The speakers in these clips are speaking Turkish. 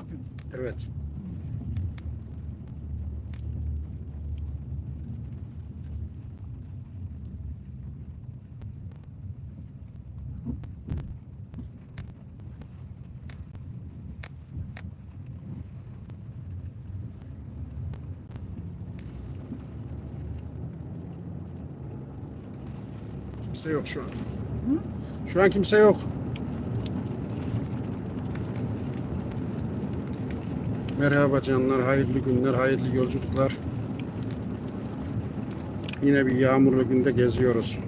yapıyorsun? Evet. Kimse yok şu an. Şu an kimse yok. Merhaba canlar, hayırlı günler, hayırlı yolculuklar. Yine bir yağmurlu günde geziyoruz.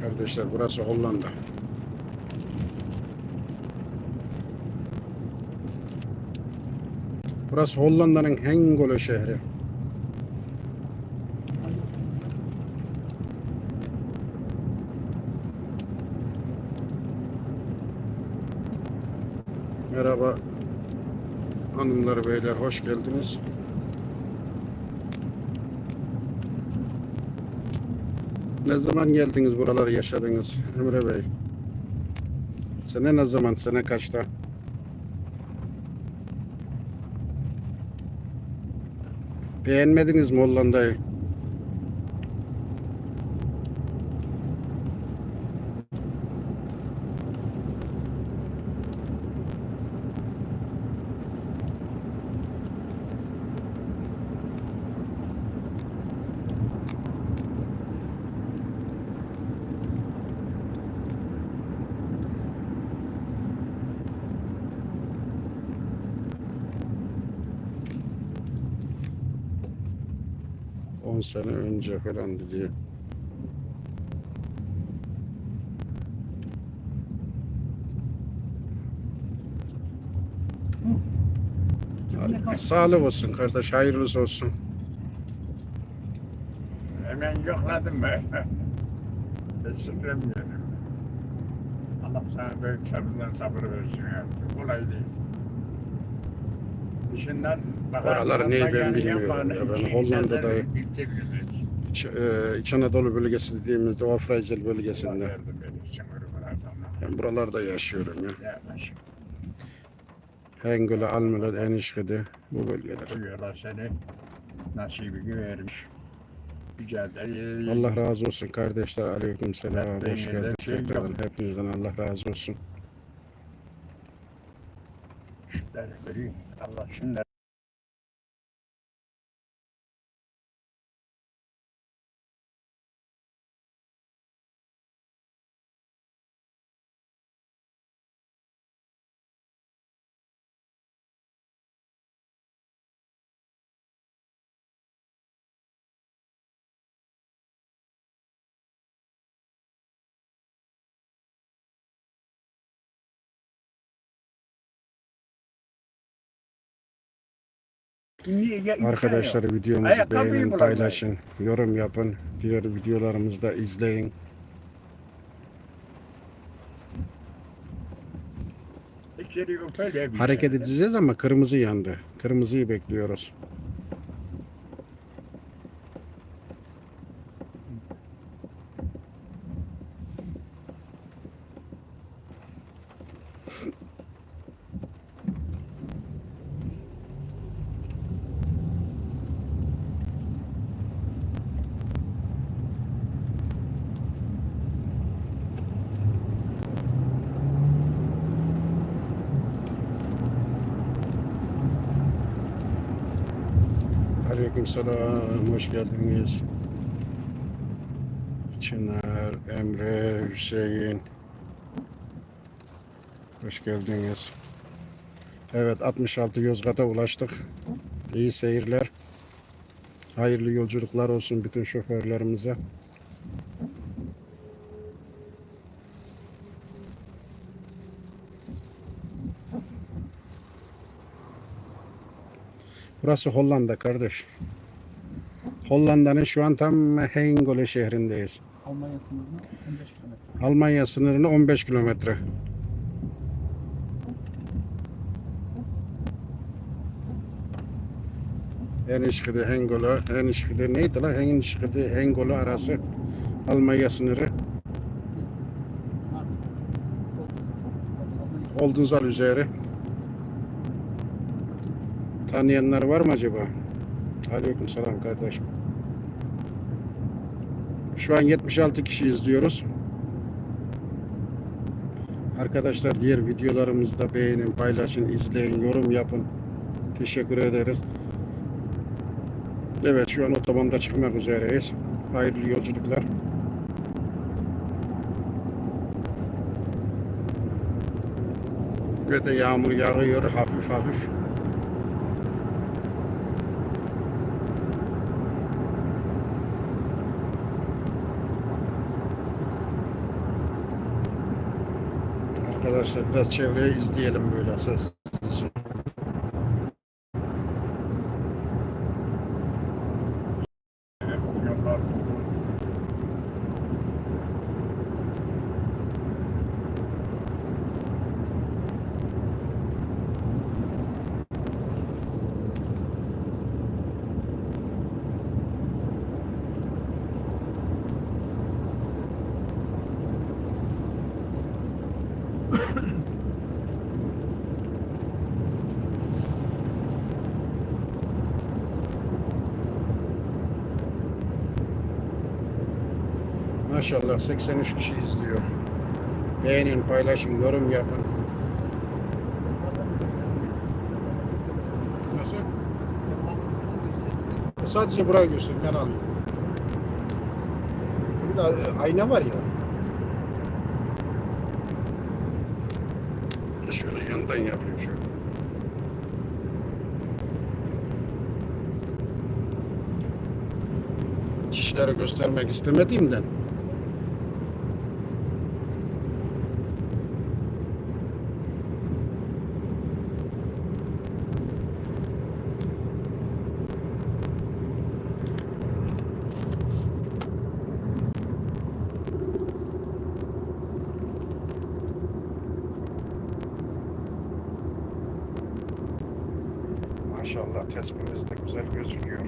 Kardeşler burası Hollanda. Burası Hollanda'nın Hengelo şehri. Merhaba hanımlar beyler hoş geldiniz. Ne zaman geldiniz buraları yaşadınız Emre Bey? Sene ne zaman? Sene kaçta? Beğenmediniz mi Hollanda'yı? On sene önce falan kaç? Sağlık olsun kardeş, hayırlısı olsun. Hemen yokladım ben. Teşekkür ederim. Allah sana büyük sabırlar sabır versin ya. Kolay değil. Dışından Oraları neyi ben bilmiyorum ya. Ben Hollanda'da- İç, e, İç Anadolu bölgesi dediğimizde o Afraysel bölgesinde. Ben buralarda yaşıyorum ya. Hengül'e, Almül'e, Enişke'de bu bölgeler. Duyuyorlar seni. Nasibini vermiş. De Allah razı olsun kardeşler. Aleyküm selam. Hoş geldiniz tekrardan. Hepinizden Allah razı olsun. Şunları göreyim. Allah şunları. Arkadaşlar videomuzu beğenin, paylaşın, yorum yapın. Diğer videolarımızı da izleyin. Hareket edeceğiz ama kırmızı yandı. Kırmızıyı bekliyoruz. Aleykümselam, hoş geldiniz. Çınar, Emre, Hüseyin. Hoş geldiniz. Evet, 66 Yozgat'a ulaştık. İyi seyirler. Hayırlı yolculuklar olsun bütün şoförlerimize. Burası Hollanda kardeş. Hollanda'nın şu an tam Heingole şehrindeyiz. Almanya sınırına 15 kilometre. Almanya sınırına 15 kilometre. Enişkide Hengolo, Enişkide neydi lan? Enişkide Hengolo arası Almanya sınırı. Oldunzal üzeri. Tanıyanlar var mı acaba? Aleyküm selam kardeşim. Şu an 76 kişi izliyoruz. Arkadaşlar diğer videolarımızda beğenin, paylaşın, izleyin, yorum yapın. Teşekkür ederiz. Evet şu an otobanda çıkmak üzereyiz. Hayırlı yolculuklar. Ve de yağmur yağıyor hafif hafif. Arkadaşlar biraz çevreyi izleyelim böyle ses. Maşallah 83 kişi izliyor. Beğenin, paylaşın, yorum yapın. Nasıl? Sadece burayı göster, ben alıyorum. Burada e, ayna var ya. Şöyle yandan yapayım şöyle. Kişileri göstermek istemediğimden. Maşallah tespihiniz de güzel gözüküyor.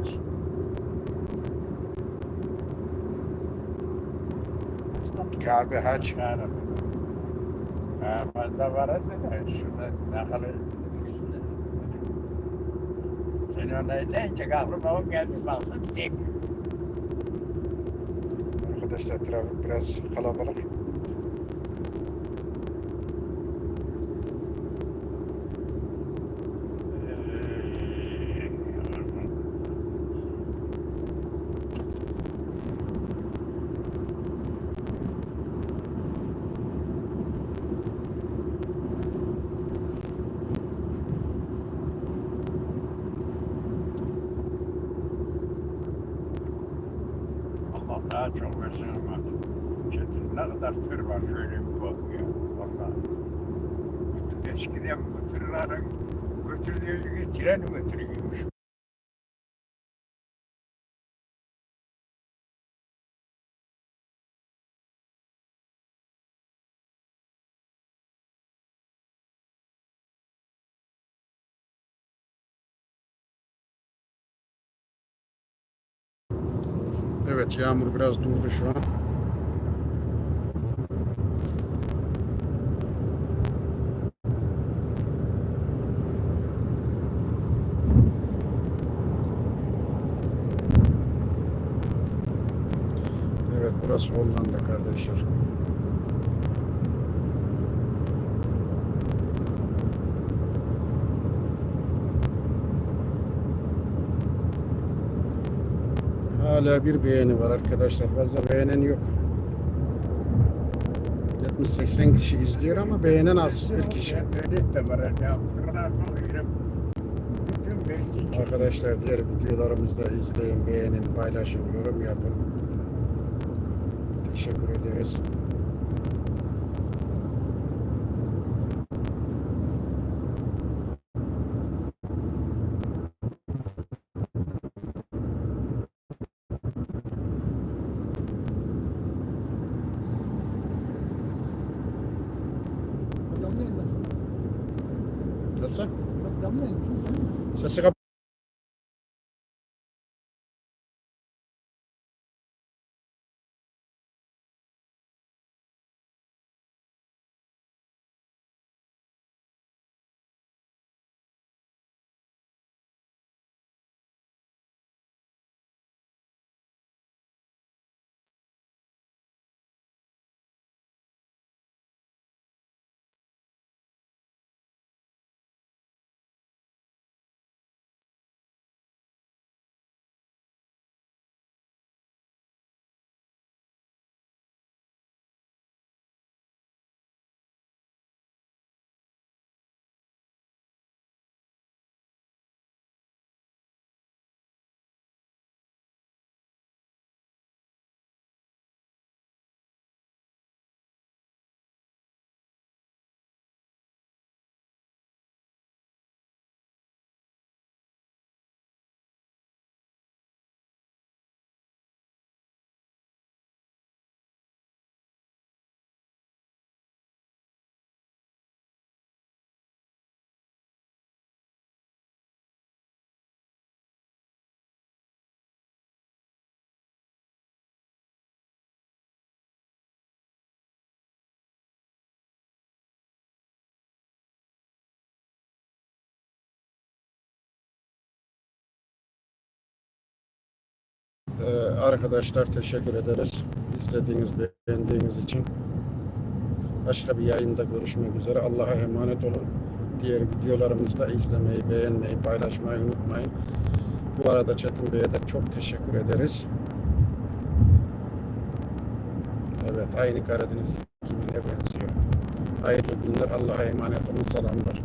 Aç. Kabe haç. Fazla var da şurada nakalı üstünde. Sen onu eleyince aklıma o geldi baktım tek. Arkadaşlar trafik biraz kalabalık. Allah daha çok versin ama. Çetin ne kadar tır var şöyle bir bak ya. Valla. Eskiden bu tırların götürdüğü gibi tren götürüyormuş. Evet yağmur biraz durdu şu an. Evet burası Hollanda kardeşler. Hala bir beğeni var arkadaşlar. Fazla beğenen yok. 70-80 kişi izliyor ama beğenen az bir kişi. Arkadaşlar diğer videolarımızda izleyin, beğenin, paylaşın, yorum yapın. Teşekkür ederiz. Hocam ne elbette? Nasıl? Çok Canlı yayın şu senin Ee, arkadaşlar teşekkür ederiz. İzlediğiniz, beğendiğiniz için. Başka bir yayında görüşmek üzere. Allah'a emanet olun. Diğer videolarımızı da izlemeyi, beğenmeyi, paylaşmayı unutmayın. Bu arada Çetin Bey'e de çok teşekkür ederiz. Evet, aynı Karadeniz iklimine benziyor. Hayırlı günler. Allah'a emanet olun. Selamlar.